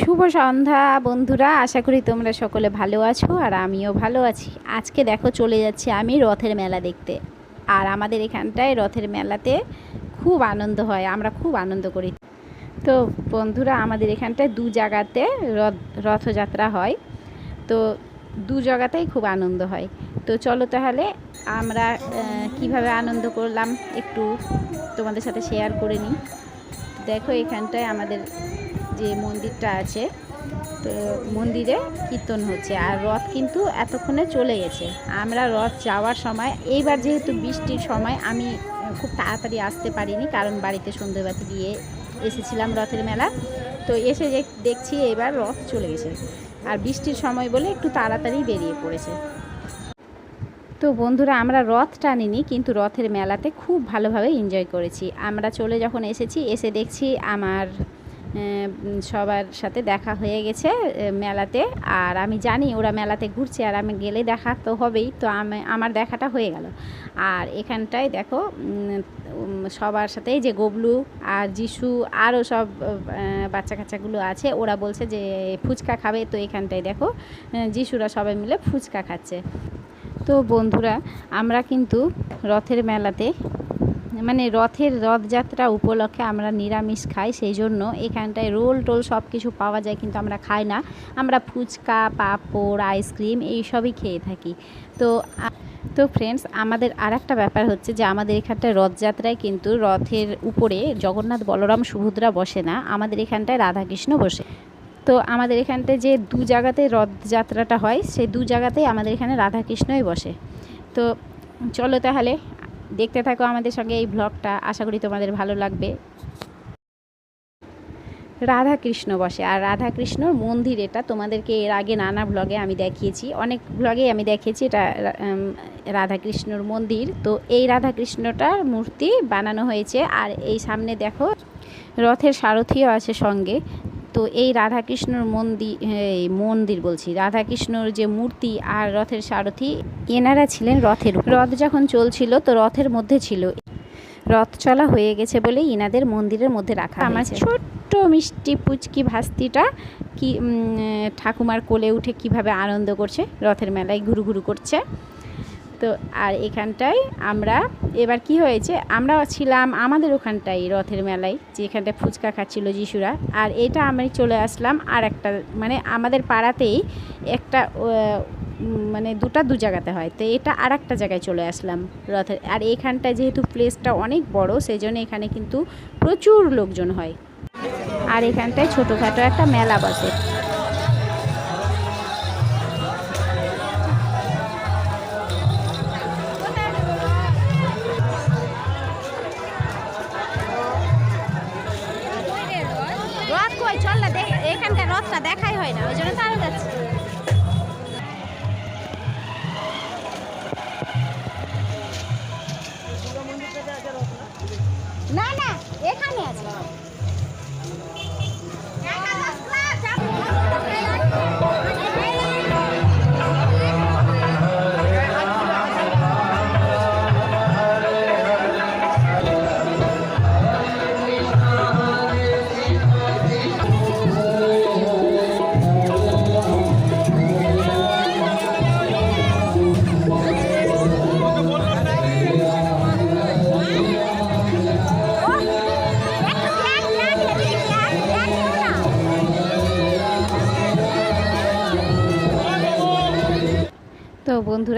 শুভ সন্ধ্যা বন্ধুরা, আশা করি তোমরা সকলে ভালো আছো আর আমিও ভালো আছি। আজকে দেখো চলে যাচ্ছি আমি রথের মেলা দেখতে। আর আমাদের এখানটায় রথের মেলাতে খুব আনন্দ হয়, আমরা খুব আনন্দ করি। তো বন্ধুরা, আমাদের এখানটায় দু জায়গাতে রথ, রথযাত্রা হয়। তো দু জায়গাতেই খুব আনন্দ হয়। তো চলো তাহলে আমরা কীভাবে আনন্দ করলাম একটু তোমাদের সাথে শেয়ার করে নিই। দেখো এখানটায় আমাদের যে মন্দিরটা আছে, তো মন্দিরে কীর্তন হচ্ছে আর রথ কিন্তু এতক্ষণে চলে গেছে। আমরা রথ যাওয়ার সময়, এইবার যেহেতু বৃষ্টির সময়, আমি খুব তাড়াতাড়ি আসতে পারিনি কারণ বাড়িতে সন্ধ্যেবাতি দিয়ে এসেছিলাম রথের মেলা। তো এসে দেখছি এবার রথ চলে গেছে আর বৃষ্টির সময় বলে একটু তাড়াতাড়ি বেরিয়ে পড়েছে। তো বন্ধুরা, আমরা রথ টানিনি, কিন্তু রথের মেলাতে খুব ভালোভাবে এনজয় করেছি। আমরা চলে যখন এসেছি, এসে দেখছি আমার সবার সাথে দেখা হয়ে গেছে মেলাতে। আর আমি জানি ওরা মেলাতে ঘুরছে, আর আমি গেলে দেখা তো হবেই। তো আমি, আমার দেখাটা হয়ে গেল। আর এখানটায় দেখো সবার সাথে যে গবলু আর যিশু আরও সব বাচ্চা কাচ্চাগুলো আছে, ওরা বলছে যে ফুচকা খাবে। তো এখানটায় দেখো যিশুরা সবাই মিলে ফুচকা খাচ্ছে। তো বন্ধুরা, আমরা কিন্তু রথের মেলাতে মানে রথের রথযাত্রা উপলক্ষে আমরা নিরামিষ খাই সেই জন্য এখানটায় রোল টোল সব কিছু পাওয়া যায় কিন্তু আমরা খাই না। আমরা ফুচকা, পাঁপড়, আইসক্রিম এইসবই খেয়ে থাকি। তো তো ফ্রেন্ডস আমাদের আর একটা ব্যাপার হচ্ছে যে আমাদের এখানটায় রথযাত্রায় কিন্তু রথের উপরে জগন্নাথ বলরাম সুভদ্রা বসে না, আমাদের এখানটায় রাধাকৃষ্ণ বসে। তো আমাদের এখানটায় যে দু জায়গাতে রথযাত্রাটা হয়, সেই দু জায়গাতেই আমাদের এখানে রাধাকৃষ্ণই বসে। তো চলো তাহলে দেখতে থাকো আমাদের সঙ্গে এই ব্লগটা আশা করি তোমাদের ভালো লাগবে। রাধাকৃষ্ণ বসে। আর রাধাকৃষ্ণর মন্দির এটা। তোমাদেরকে এর আগে নানা ব্লগে আমি দেখিয়েছি। অনেক ব্লগে আমি দেখিয়েছি এটা উম, রাধাকৃষ্ণর মন্দির। তো এই রাধাকৃষ্ণটার মূর্তি বানানো হয়েছে। আর এই সামনে দেখো রথের সারথিও আছে সঙ্গে। তো এই রাধাকৃষ্ণর মন্দির মন্দির বলছি, রাধাকৃষ্ণর যে মূর্তি আর রথের সারথি, এনারা ছিলেন রথের রথ যখন চলছিল, তো রথের মধ্যে ছিল। রথ চলা হয়ে গেছে বলেই ইনাদের মন্দিরের মধ্যে রাখা আমার ছোট্ট মিষ্টি পুচকি ভাস্তিটা কি ঠাকুমার কোলে উঠে কীভাবে আনন্দ করছে? রথের মেলায় ঘুরু ঘুরু করছে। তো আর এখানটায় আমরা, এবার কি হয়েছে? আমরা ছিলাম আমাদের ওখানটায় রথের মেলায়, যেখানটায় ফুচকা খাচ্ছিল যিশুরা। আর এটা আমি চলে আসলাম আর একটা মানে আমাদের পাড়াতেই একটা মানে দুটা দু জায়গাতে হয়। তো এটা আর একটা জায়গায় চলে আসলাম রথের। আর এখানটায় যেহেতু প্লেসটা অনেক বড় সেই জন্য এখানে কিন্তু প্রচুর লোকজন হয়। আর এখানটায় ছোটোখাটো একটা মেলা বসে। না না।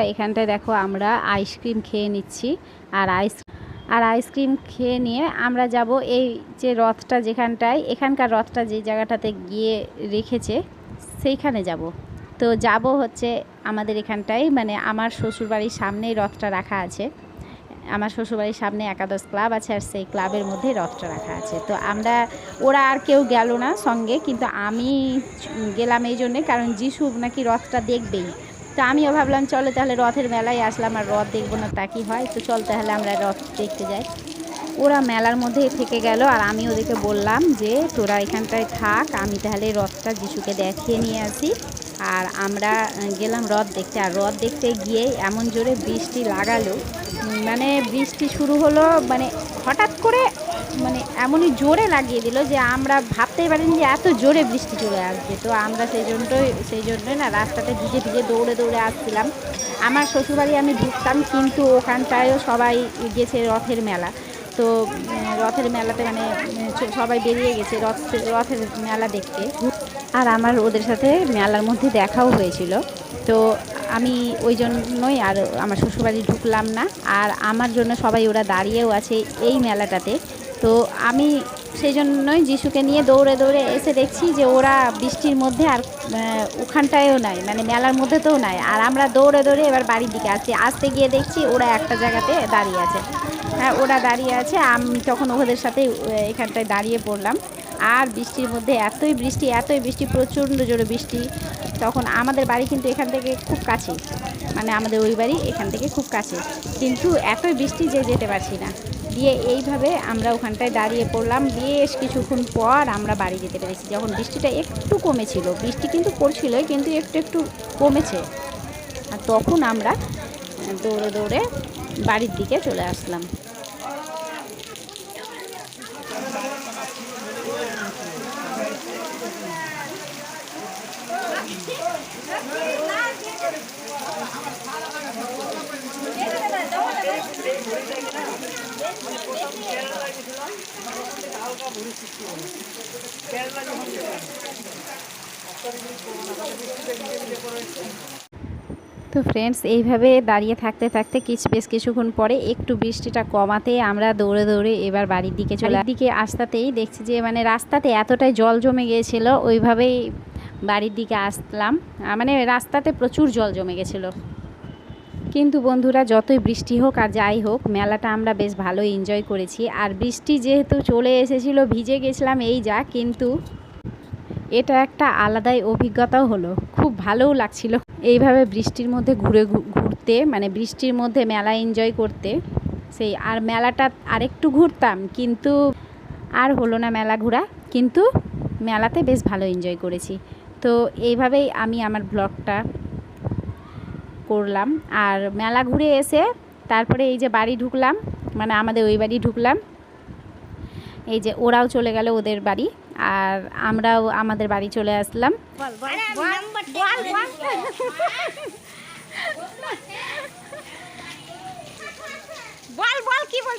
বন্ধুরা, এখানটায় দেখো আমরা আইসক্রিম খেয়ে নিচ্ছি। আর আইস আর আইসক্রিম খেয়ে নিয়ে আমরা যাব এই যে রথটা যেখানটায়, এখানকার রথটা যে জায়গাটাতে গিয়ে রেখেছে, সেইখানে যাব। তো যাব হচ্ছে আমাদের এখানটায় মানে আমার শ্বশুরবাড়ির সামনেই রথটা রাখা আছে। আমার শ্বশুরবাড়ির সামনে একাদশ ক্লাব আছে আর সেই ক্লাবের মধ্যে রথটা রাখা আছে। তো আমরা, ওরা আর কেউ গেল না সঙ্গে, কিন্তু আমি গেলাম এই জন্যে, কারণ যিশু নাকি রথটা দেখবেই। তো আমিও ভাবলাম, চলো তাহলে রথের মেলায় আসলাম আর রথ দেখব না তা কি হয়। তো চল তাহলে আমরা রথ দেখতে যাই। ওরা মেলার মধ্যে থেকে গেল আর আমি ওদেরকে বললাম যে, তোরা এখানটায় থাক, আমি তাহলে রথটা যিশুকে দেখিয়ে নিয়ে আসি। আর আমরা গেলাম রথ দেখতে। আর রথ দেখতে গিয়ে এমন জোরে বৃষ্টি লাগালো। মানে বৃষ্টি শুরু হলো মানে হঠাৎ করে মানে এমনই জোরে লাগিয়ে দিল যে আমরা ভাবতেই পারিনি যে এত জোরে বৃষ্টি চলে আসবে। তো আমরা সেই জন্যই সেই জন্যই না রাস্তাতে ভিজে ভিজে দৌড়ে দৌড়ে আসছিলাম। আমার শ্বশুরবাড়ি আমি ঢুকতাম, কিন্তু ওখানটায়ও সবাই গেছে রথের মেলা। তো রথের মেলাতে মানে সবাই বেরিয়ে গেছে রথ, রথের মেলা দেখতে। আর আমার ওদের সাথে মেলার মধ্যে দেখাও হয়েছিল। তো আমি ওই জন্যই আর আমার শ্বশুরবাড়ি ঢুকলাম না। আর আমার জন্য সবাই ওরা দাঁড়িয়েও আছে এই মেলাটাতে। তো আমি সেই জন্যই যিশুকে নিয়ে দৌড়ে দৌড়ে এসে দেখছি যে ওরা বৃষ্টির মধ্যে আর ওখানটায়ও নাই মানে মেলার মধ্যে তো নাই। আর আমরা দৌড়ে দৌড়ে এবার বাড়ির দিকে আসছি। আসতে গিয়ে দেখছি ওরা একটা জায়গাতে দাঁড়িয়ে আছে। হ্যাঁ ওরা দাঁড়িয়ে আছে। আমি তখন ওদের সাথে এখানটায় দাঁড়িয়ে পড়লাম। আর বৃষ্টির মধ্যে এতই বৃষ্টি এতই বৃষ্টি, প্রচণ্ড জোরে বৃষ্টি। তখন আমাদের বাড়ি কিন্তু এখান থেকে খুব কাছে মানে আমাদের ওই বাড়ি এখান থেকে খুব কাছে কিন্তু এতই বৃষ্টি যে যেতে পারছি না। দিয়ে এইভাবে আমরা ওখানটায় দাঁড়িয়ে পড়লাম। বেশ কিছুক্ষণ পর আমরা বাড়ি যেতে পেরেছি। যখন বৃষ্টিটা একটু কমেছিল, বৃষ্টি কিন্তু পড়ছিল কিন্তু একটু একটু কমেছে। আর তখন আমরা দৌড়ে দৌড়ে বাড়ির দিকে চলে আসলাম। তো ফ্রেন্ডস এইভাবে দাঁড়িয়ে থাকতে থাকতে কিছু বেশ কিছুক্ষণ পরে একটু বৃষ্টিটা কমাতে আমরা দৌড়ে দৌড়ে এবার বাড়ির দিকে চলে দিকে আসতেই দেখছি যে মানে রাস্তাতে এতটাই জল জমে গিয়েছিল ওইভাবেই বাড়ির দিকে আসলাম। মানে রাস্তাতে প্রচুর জল জমে গেছিল। কিন্তু বন্ধুরা, যতই বৃষ্টি হোক আর যাই হোক, মেলাটা আমরা বেশ ভালো এনজয় করেছি। আর বৃষ্টি যেহেতু চলে এসেছিল, ভিজে গেছিলাম এই যা, কিন্তু এটা একটা আলাদাই অভিজ্ঞতাও হলো। খুব ভালোও লাগছিল এইভাবে বৃষ্টির মধ্যে ঘুরে ঘুরতে মানে বৃষ্টির মধ্যে মেলা এনজয় করতে। সেই, আর মেলাটা আরেকটু ঘুরতাম, কিন্তু আর হলো না মেলা ঘোরা। কিন্তু মেলাতে বেশ ভালো এনজয় করেছি। তো এইভাবেই আমি আমার ব্লগটা করলাম। আর মেলা ঘুরে এসে তারপরে এই যে বাড়ি ঢুকলাম মানে আমাদের ওই বাড়ি ঢুকলাম। এই যে ওরাও চলে গেল ওদের বাড়ি, আর আমরাও আমাদের বাড়ি চলে আসলাম। বল বল কি বল।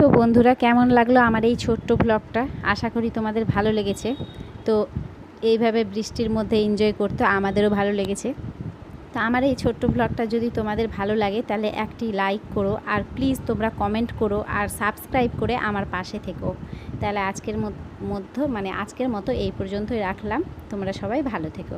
তো বন্ধুরা, কেমন লাগল আমার এই ছোট্ট ব্লগটা আশা করি তোমাদের ভালো লেগেছে। তো এইভাবে বৃষ্টির মধ্যে এনজয় করতে আমাদেরও ভালো লেগেছে। তো আমার এই ছোট্ট ব্লগটা যদি তোমাদের ভালো লাগে, তাহলে একটি লাইক করো আর প্লিজ তোমরা কমেন্ট করো আর সাবস্ক্রাইব করে আমার পাশে থেকো। তাহলে আজকের মধ্য মানে আজকের মতো এই পর্যন্তই রাখলাম। তোমরা সবাই ভালো থেকো।